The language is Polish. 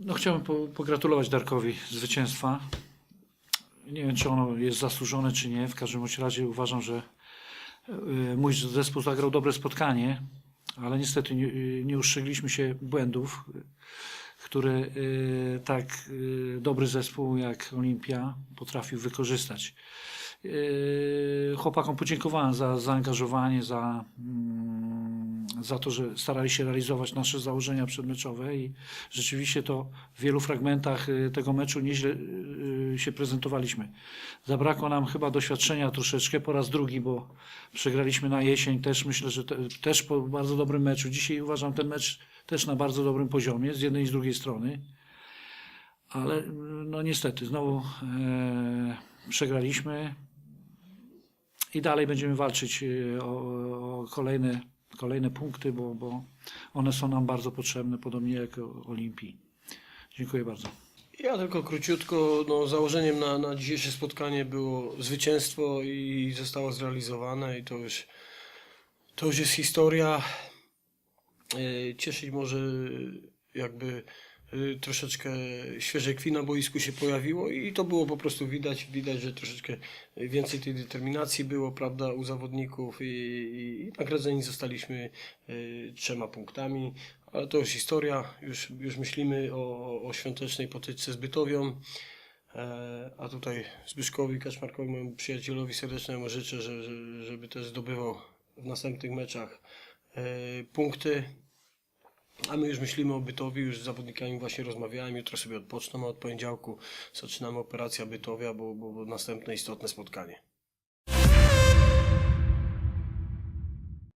No chciałbym po, pogratulować Darkowi zwycięstwa. Nie wiem, czy ono jest zasłużone, czy nie. W każdym razie uważam, że y, mój zespół zagrał dobre spotkanie, ale niestety nie, nie się błędów, które y, tak y, dobry zespół jak Olimpia potrafił wykorzystać. Chłopakom podziękowałem za zaangażowanie, za, mm, za to, że starali się realizować nasze założenia przedmeczowe i rzeczywiście to w wielu fragmentach y, tego meczu nieźle y, się prezentowaliśmy. Zabrakło nam chyba doświadczenia troszeczkę po raz drugi, bo przegraliśmy na jesień też myślę, że te, też po bardzo dobrym meczu. Dzisiaj uważam ten mecz też na bardzo dobrym poziomie z jednej i z drugiej strony. Ale y, no niestety znowu e, przegraliśmy i dalej będziemy walczyć y, o, o kolejne, kolejne punkty, bo, bo one są nam bardzo potrzebne, podobnie jak Olimpii. Dziękuję bardzo. Ja tylko króciutko, no, założeniem na, na dzisiejsze spotkanie było zwycięstwo i zostało zrealizowane i to już, to już jest historia. E, Cieszyć może jakby troszeczkę świeżej krwi na boisku się pojawiło i to było po prostu widać, widać, że troszeczkę więcej tej determinacji było, prawda, u zawodników i, i, i nagradzeni zostaliśmy e, trzema punktami, ale to już historia, już, już myślimy o, o świątecznej potyczce z Bytowią, e, a tutaj Zbyszkowi Kaczmarkowi, mojemu przyjacielowi serdecznemu życzę, że, żeby też zdobywał w następnych meczach e, punkty. A my już myślimy o Bytowi, już z zawodnikami właśnie rozmawiałem, jutro sobie odpoczną, a od poniedziałku zaczynamy operacja Bytowia, bo, bo, bo następne istotne spotkanie.